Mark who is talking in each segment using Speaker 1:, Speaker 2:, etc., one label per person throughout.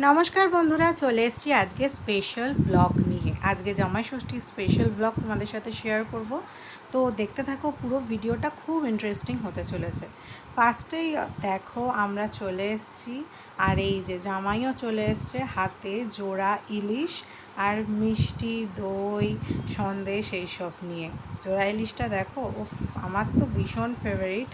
Speaker 1: নমস্কার বন্ধুরা, চলে এসেছি আজকে স্পেশাল ব্লগ নিয়ে। আজকে জামাই ষষ্ঠীর স্পেশাল ব্লগ তোমাদের সাথে শেয়ার করব। তো দেখতে থাকো, পুরো ভিডিওটা খুব ইন্টারেস্টিং হতে চলেছে। ফার্স্টেই দেখো, আমরা চলে এসেছি, আর এই যে জামাইও চলে এসছে, হাতে জোড়া ইলিশ আর মিষ্টি, দই, সন্দেশ এইসব নিয়ে। জোড়া ইলিশটা দেখো ও আমার তো ভীষণ ফেভারিট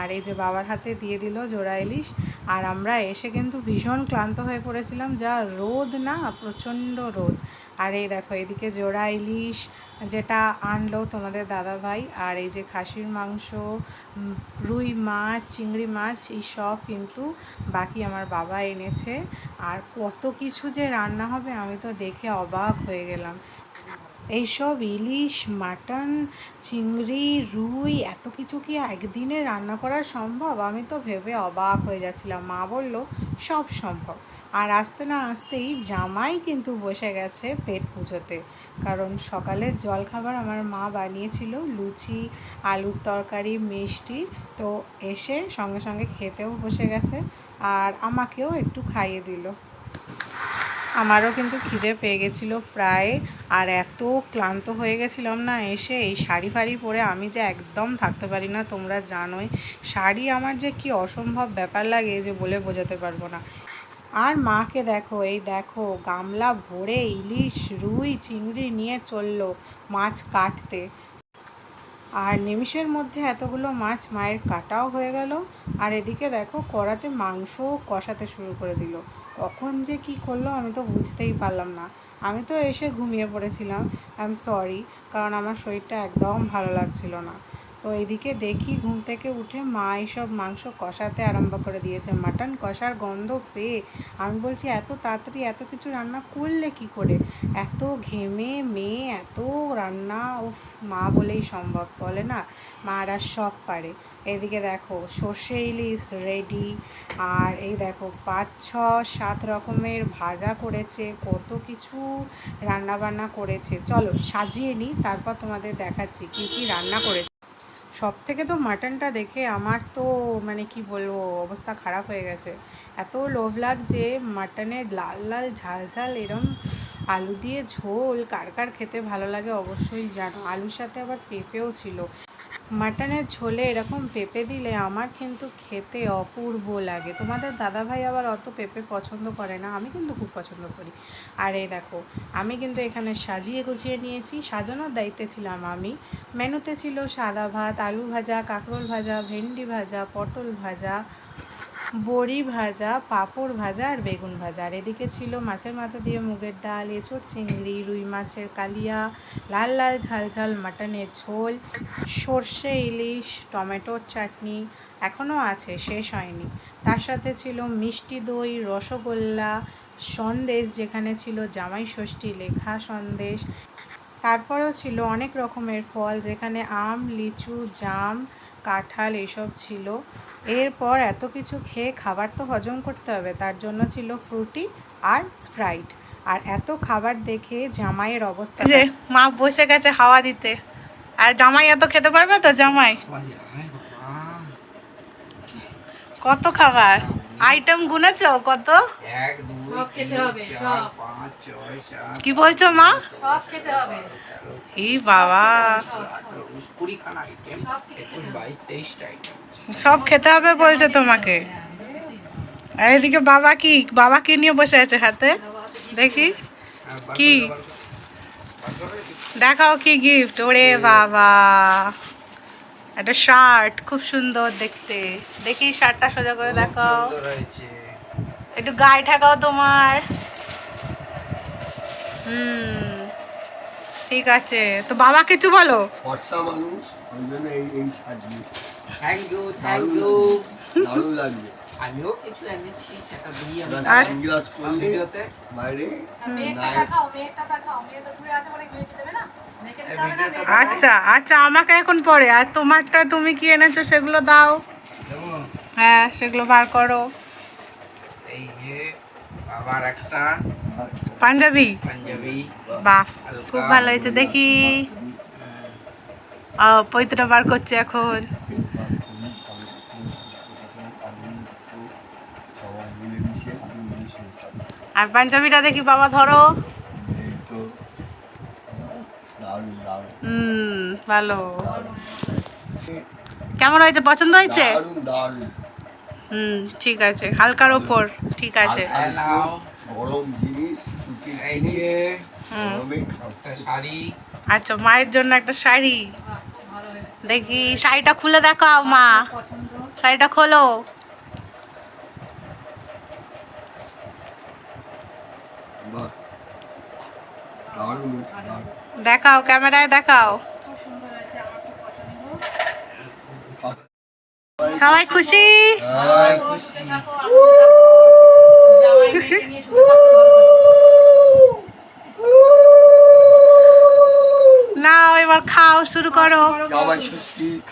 Speaker 1: আর এই যে বাবার হাতে দিয়ে দিল জোড়া ইলিশ আর আমরা এসে কিন্তু ভীষণ ক্লান্ত হয়ে পড়েছিলাম, যা রোদ না, প্রচণ্ড রোদ। আর এই দেখো, এদিকে জোড়া ইলিশ যেটা আনলো তোমাদের দাদা ভাই আর এই যে খাসির মাংস রুই মাছ, চিংড়ি মাছ, এই সব কিন্তু বাকি আমার বাবা এনেছে। আর কত কিছু যে রান্না হবে আমি তো দেখে অবাক হয়ে গেলাম। এইসব ইলিশ, মাটন, চিংড়ি, রুই, এত কিছু কি একদিনে রান্না করা সম্ভব? আমি তো ভেবে অবাক হয়ে যাচ্ছিলাম। মা বলল, সব সম্ভব। আর আসতে না আসতেই জামাই কিন্তু বসে গেছে পেট পুজোতে। কারণ সকালের জলখাবার আমার মা বানিয়েছিল, লুচি, আলুর তরকারি, মিষ্টি, তো এসে সঙ্গে সঙ্গে খেতেও বসে গেছে আর আমাকেও একটু খাইয়ে দিল। আমারও কিন্তু খিদে পেয়ে গেছিল প্রায়, আর এত ক্লান্ত হয়ে গেছিলাম না এসে এই শাড়ি ফাড়ি পরে আমি যে একদম থাকতে পারি না, তোমরা জানোই। শাড়ি আমার যে কি অসম্ভব ব্যাপার লাগে যে বলে বোঝাতে পারব না। আর মাকে দেখো, এই দেখো, গামলা ভরে ইলিশ, রুই, চিংড়ি নিয়ে চলল মাছ কাটতে। আর নিমিষের মধ্যে এতগুলো মাছ মায়ের কাটাও হয়ে গেল। আর এদিকে দেখো, কড়াতে মাংস কষাতে শুরু করে দিল। কখন যে কি করল আমি তো বুঝতেই পারলাম না। আমি তো এসে ঘুমিয়ে পড়েছিলাম। আই এম সরি কারণ আমার শরীরটা একদম ভালো লাগছিল না। তো এদিকে দেখি ঘুম থেকে উঠে মা এইসব মাংস কষাতে আরম্ভ করে দিয়েছে। মাটন কষার গন্ধ পেয়ে আমি বলছি, এত তাড়াতাড়ি এত কিছু রান্না করলে কি করে? এত ঘেমে মেয়ে, এত রান্না, উফ, মা বলেই সম্ভব বলে না? মারা সব পারে। এদিকে দেখো সর্ষে ইলিশ রেডি আর এই দেখো পাঁচ, ছ, সাত রকমের ভাজা করেছে, কত কিছু রান্না বান্না করেছে। চলো সাজিয়ে নিই, তারপর তোমাদের দেখাচ্ছি কী কী রান্না করেছে। সব থেকে তো মাটনটা দেখে আমার তো মানে কি বলব, অবস্থা খারাপ হয়ে গেছে। এত লোভ লাগছে মাটনের লাল লাল, ঝাল ঝাল, এরম আলু দিয়ে ঝোল, কার কার খেতে ভালো লাগে অবশ্যই জানো। আলুর সাথে আবার পেঁপেও ছিল। মাটনের ঝোলে এরকম পেঁপে দিলে আমার কিন্তু খেতে অপূর্ব লাগে। তোমাদের দাদাভাই আবার অত পেঁপে পছন্দ করে না, আমি কিন্তু খুব পছন্দ করি। আর এই দেখো, আমি কিন্তু এখানে সাজিয়ে গুছিয়ে নিয়েছি, সাজানোর দায়িত্বে ছিলাম আমি। মেনুতে ছিল সাদা ভাত আলু ভাজা, কাঁকরোল ভাজা, ভেন্ডি ভাজা, পটল ভাজা বড়ি ভাজা, পাঁপড় ভাজা আর বেগুন ভাজা। আর এদিকে ছিল মাছের মাথা দিয়ে মুগের ডাল, এঁচোড় চিংড়ি, রুই মাছের কালিয়া, লাল লাল ঝাল ঝাল মাটনের ঝোল, সর্ষে ইলিশ, টমেটোর চাটনি এখনও আছে, শেষ হয়নি। তার সাথে ছিল মিষ্টি দই, রসগোল্লা, সন্দেশ, যেখানে ছিল জামাই ষষ্ঠী লেখা সন্দেশ। তারপরেও ছিল অনেক রকমের ফল, যেখানে আম, লিচু, জাম, কাঁঠাল, এসব ছিল। এরপর এত কিছু খেয়ে খাবার তো হজম করতে হবে তার জন্য ছিল ফ্রুটি আর স্প্রাইট। আর এত খাবার দেখে জামাইয়ের অবস্থা যে মা বসে গেছে হাওয়া দিতে। আর জামাই এত খেতে পারবে তো জামাই? কত খাবার? আইটেম গুনেছো? কত?
Speaker 2: এক দুই
Speaker 3: সব খেতে
Speaker 2: তিন
Speaker 3: হবে,
Speaker 2: চার
Speaker 3: সব।
Speaker 2: পাঁচ ছয় সাত
Speaker 1: কি বলছো মা?
Speaker 3: সব
Speaker 1: এই বাবা।
Speaker 2: কুড়ি খানা আইটেম একুশ বাইশ তেইশটা আইটেম
Speaker 1: সব খেতে হবে বলছে তোমাকে। এদিকে বাবা কি বাবা কি নিয়ে বসে আছে হাতে? দেখি। কি? দেখাও কি গিফট ওরে বাবা। একটা শার্ট খুব সুন্দর দেখতে। দেখি শার্টটা সোজা করে দেখাও। একটু গায়ে ঠেকাও তোমার। হুম ঠিক আছে। তো বাবা কিছু বলো।
Speaker 4: ফর্সা মানুষ ওই জন্য এই এই সাজিয়ে।
Speaker 2: থ্যাংক ইউ থ্যাংক ইউ
Speaker 4: লাগবে
Speaker 2: আমিও কিছু এনেছি সেটা দিয়ে ভিডিওতে
Speaker 4: বাইরে?
Speaker 3: মেয়েকে-
Speaker 1: আচ্ছা আচ্ছা আমাকে এখন পরে আর তোমারটা তুমি কি এনেছো সেগুলো দাও। হ্যাঁ সেগুলো বার করো।
Speaker 2: এই যে আবার একটা।
Speaker 1: পাঞ্জাবি?
Speaker 2: পাঞ্জাবি।
Speaker 1: বাহ খুব ভালো হয়েছে দেখি। ও পৈতটা বার করছে এখন
Speaker 4: সবাই মিলে মিশে আমি মিশে
Speaker 1: আর পাঞ্জাবিটা দেখি বাবা ধরো। হুম ভালো। কেমন হয়েছে? পছন্দ হয়েছে? হুম ঠিক আছে। হালকার ওপর ঠিক আছে। আচ্ছা মায়ের জন্য একটা শাড়ি। দেখি শাড়িটা খুলে দেখাও মা। শাড়িটা খোলো। দেখাও ক্যামেরায় দেখাও। সবাই খুশি?
Speaker 2: সবাই খুশি
Speaker 1: নাও এবার খাও শুরু করো।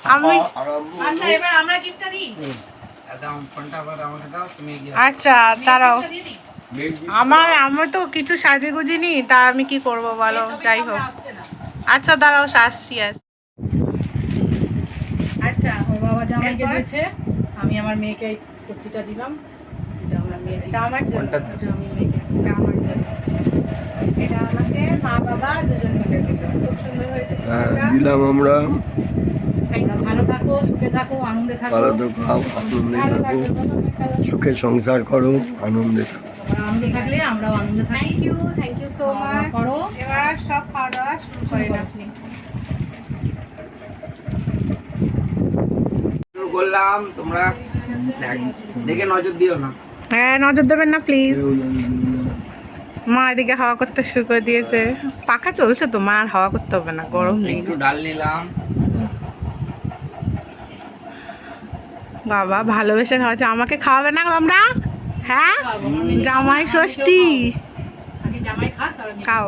Speaker 1: আমি- আচ্ছা আচ্ছা দাঁড়াও। আমার আমার তো কিছু সাজে গুজিনি তা আমি কি করব বলো? যাই হোক। আচ্ছা দাঁড়াও আসছি আস আচ্ছা
Speaker 3: ওর বাবা জামাইকে
Speaker 1: এরপর?
Speaker 3: দিয়েছে আমি আমার মেয়েকে এই কুর্তিটা দিলাম। এটা আমার মেয়ে।
Speaker 1: এটা আমার জন্য। এটা মেয়েকে। আমার জন্য। এটা আমাকে মা বাবা দুজন মিলে দিল। খুব সুন্দর হয়েছে
Speaker 4: হ্যাঁ
Speaker 1: কুর্তিটা।
Speaker 4: দিলাম আমরা।
Speaker 3: ভালো থাকো সুখে থাকো আনন্দে থাকো।
Speaker 4: ভালো তো আনন্দে থাকো। সুখে সংসার করো আনন্দে থাকো।
Speaker 3: আনন্দে থাকলে আমরাও আনন্দে থাকি।
Speaker 1: Thank you thank you so much
Speaker 3: করো।
Speaker 1: এবার সব খাওয়া দাওয়া শুরু করেন আপনি
Speaker 2: করলাম তোমরা দেখে নজর দিও না।
Speaker 1: হ্যাঁ নজর দেবেন না প্লিজ মা এদিকে হাওয়া করতে শুরু করে দিয়েছে। পাখা চলছে তো মা আর হাওয়া করতে হবে না গরম নেই।
Speaker 2: একটু ডাল নিলাম।
Speaker 1: বাবা ভালোবেসে খাওয়াচ্ছে আমাকে খাওয়াবে না আমরা হ্যাঁ? জামাই ষষ্ঠী।
Speaker 3: আগে জামাই খা তারপর মেয়ে
Speaker 1: খাও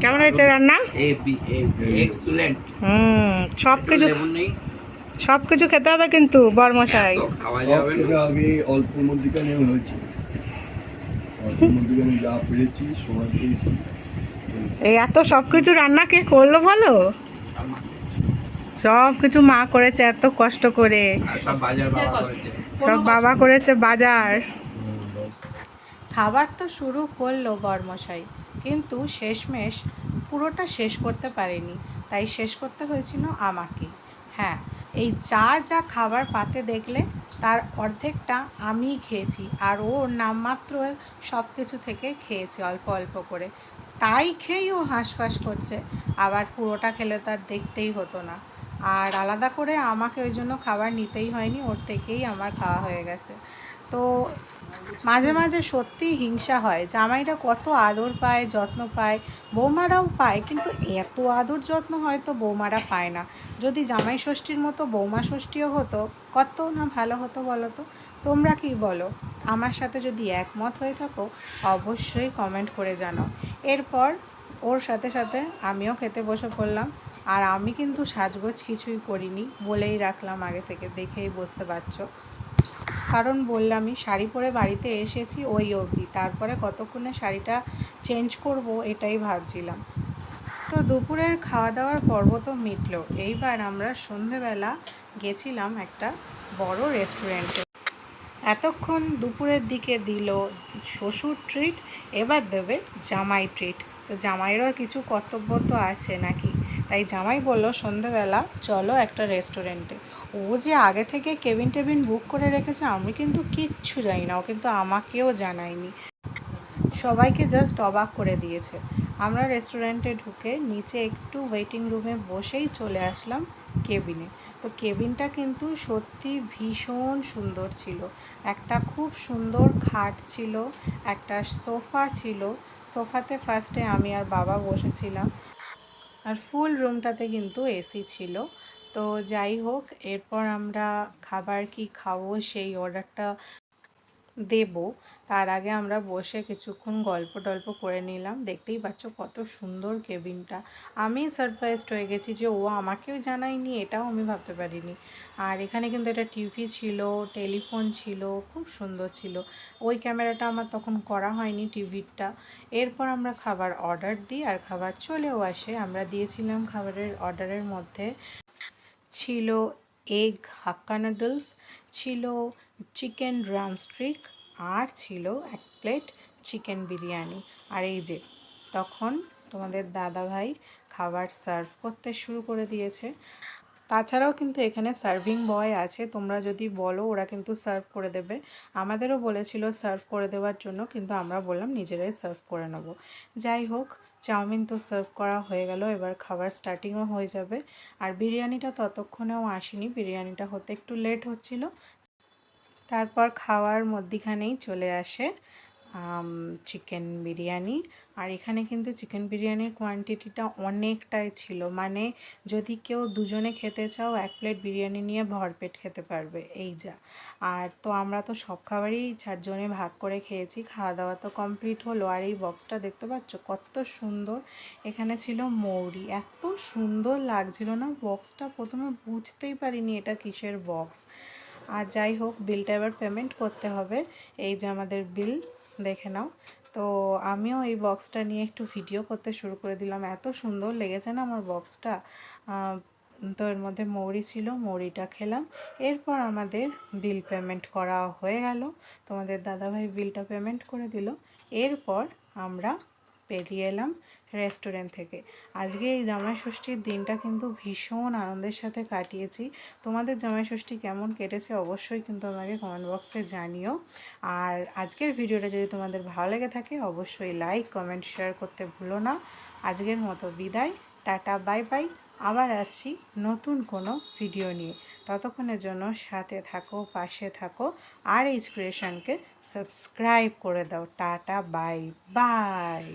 Speaker 1: কেমন হয়েছে রান্না হুম সব কিছু সব কিছু খেতে হবে কিন্তু বরমশাই।
Speaker 4: অল্প মধ্যিখানে হয়েছে। যা পেরেছি সময় পেয়েছি
Speaker 1: এই এত সব কিছু রান্না কে করল বলো? সব কিছু মা করেছে এত কষ্ট করে।
Speaker 2: সব বাজার বাবা করেছে।
Speaker 1: সব বাবা করেছে বাজার। খাবার তো শুরু করল বর্মশাই কিন্তু শেষমেশ পুরোটা শেষ করতে পারেনি। তাই শেষ করতে হয়েছিল আমাকে। হ্যাঁ এই যা যা খাবার পাতে দেখলে তার অর্ধেকটা আমিই খেয়েছি আর ও নামমাত্র সব কিছু থেকে খেয়েছে অল্প অল্প করে। তাই খেয়েই ও হাঁসফাঁস করছে। আবার পুরোটা খেলে তার দেখতেই হতো না। আর আলাদা করে আমাকে ওই জন্য খাবার নিতেই হয়নি, ওর থেকেই আমার খাওয়া হয়ে গেছে। তো মাঝে মাঝে সত্যি হিংসা হয়, জামাইরা কত আদর পায়, যত্ন পায়, বৌমারাও পায়, কিন্তু এত আদর যত্ন হয়তো বৌমারা পায় না। যদি জামাই ষষ্ঠীর মতো বৌমা ষষ্ঠীও হতো, কত না ভালো হতো বলো তো? তোমরা কি বলো? আমার সাথে যদি একমত হয়ে থাকো, অবশ্যই কমেন্ট করে জানাও। এরপর ওর সাথে সাথে আমিও খেতে বসে পড়লাম। আর আমি কিন্তু সাজগোজ কিছুই করিনি, বলেই রাখলাম আগে থেকে, দেখেই বুঝতে পারছ। কারণ বললামই, শাড়ি পরে বাড়িতে এসেছি ওই অবধি, তারপরে কতক্ষণে শাড়িটা চেঞ্জ করব এটাই ভাবছিলাম। তো দুপুরের খাওয়া দাওয়ার পর্ব তো মিটলো, এইবার আমরা সন্ধেবেলা গেছিলাম একটা বড় রেস্টুরেন্টে এতক্ষণ দুপুরের দিকে দিল শ্বশুর ট্রিট এবার দেবে জামাই ট্রিট তো জামাইয়েরও কিছু কর্তব্য তো আছে নাকি? তাই জামাই বলল সন্ধেবেলা চলো একটা রেস্টুরেন্টে ও যে আগে থেকে কেবিন টেবিন বুক করে রেখেছে, আমি কিন্তু কিচ্ছু জানি না। ও কিন্তু আমাকেও জানায়নি। সবাইকে জাস্ট অবাক করে দিয়েছে। আমরা রেস্টুরেন্টে ঢুকে নিচে একটু ওয়েটিং রুমে বসেই চলে আসলাম কেবিনে তো কেবিনটা কিন্তু সত্যি ভীষণ সুন্দর ছিল। একটা খুব সুন্দর খাট ছিল, একটা সোফা ছিল। সোফাতে ফার্স্টে আমি আর বাবা বসেছিলাম। আর ফুল রুমটাতে কিন্তু এসি ছিল। তো যাই হোক, এরপর আমরা খাবার কি খাব সেই অর্ডারটা দেব। তার আগে আমরা বসে কিছুক্ষণ গল্প টল্প করে নিলাম। দেখতেই পাচ্ছ কত সুন্দর কেবিনটা। আমি সারপ্রাইজড হয়ে গেছি যে ও আমাকেও জানায়নি, এটাও আমি ভাবতে পারিনি। আর এখানে কিন্তু এটা টিভি ছিল টেলিফোন ছিল, খুব সুন্দর ছিল। ওই ক্যামেরাটা আমার তখন করা হয়নি টিভিরটা এরপর আমরা খাবার অর্ডার দিই আর খাবার চলেও আসে। আমরা দিয়েছিলাম খাবারের অর্ডারের মধ্যে ছিল এগ হাক্কা নুডলস ছিল চিকেন ড্রামস্টিক আর ছিল এক প্লেট চিকেন বিরিয়ানি। আর এই যে, তখন তোমাদের দাদা ভাই খাবার সার্ভ করতে শুরু করে দিয়েছে। তাছাড়াও কিন্তু এখানে সার্ভিং বয় আছে, তোমরা যদি বলো ওরা কিন্তু সার্ভ করে দেবে। আমাদেরও বলেছিল সার্ভ করে দেওয়ার জন্য, কিন্তু আমরা বললাম নিজেরাই সার্ভ করে নেব। যাই হোক, চাউমিন তো সার্ভ করা হয়ে গেল, এবার খাবার স্টার্টিংও হয়ে যাবে। আর বিরিয়ানিটা ততক্ষণেও আসেনি, বিরিয়ানিটা হতে একটু লেট হচ্ছিল তারপর খাওয়ার মধ্যিখানেই চলে আসে চিকেন বিরিয়ানি। আর এখানে কিন্তু চিকেন বিরিয়ানির কোয়ান্টিটিটা অনেকটাই ছিল। মানে যদি কেউ দুজনে খেতে চাও, এক প্লেট বিরিয়ানি নিয়ে ভরপেট খেতে পারবে, এই যা। আর তো আমরা তো সব খাবারই চারজনে ভাগ করে খেয়েছি, খাওয়া দাওয়া তো কমপ্লিট হলো। আর এই বক্সটা দেখতে পাচ্ছ, কত সুন্দর। এখানে ছিল মৌরি। এত সুন্দর লাগছিল না বক্সটা প্রথমে বুঝতেই পারিনি এটা কিসের বক্স আর যাই হোক বিলটা এবার পেমেন্ট করতে হবে। এই যে আমাদের বিল দেখে নাও। তো আমিও এই বক্সটা নিয়ে একটু ভিডিও করতে শুরু করে দিলাম। এত সুন্দর লেগেছে না আমার বক্সটা তো এর মধ্যে মৌরি ছিল, মৌরিটা খেলাম। এরপর আমাদের বিল পেমেন্ট করা হয়ে গেল। তোমাদের দাদাভাই বিলটা পেমেন্ট করে দিল। এরপর আমরা বেরিয়ে এলাম রেস্টুরেন্ট থেকে। আজকে এই জামাই ষষ্ঠীর দিনটা কিন্তু ভীষণ আনন্দের সাথে কাটিয়েছি। তোমাদের জামাই ষষ্ঠী কেমন কেটেছে অবশ্যই কিন্তু আমাকে কমেন্ট বক্সে জানিও। আর আজকের ভিডিওটা যদি তোমাদের ভালো লেগে থাকে, অবশ্যই লাইক কমেন্ট শেয়ার করতে ভুলো না। আজকের মতো বিদায়, টাটা বাই বাই আবার আসছি নতুন কোনো ভিডিও নিয়ে। ততক্ষণের জন্য সাথে থাকো, পাশে থাকো, আর ইন্সপিরেশনকে সাবস্ক্রাইব করে দাও। Tata bye bye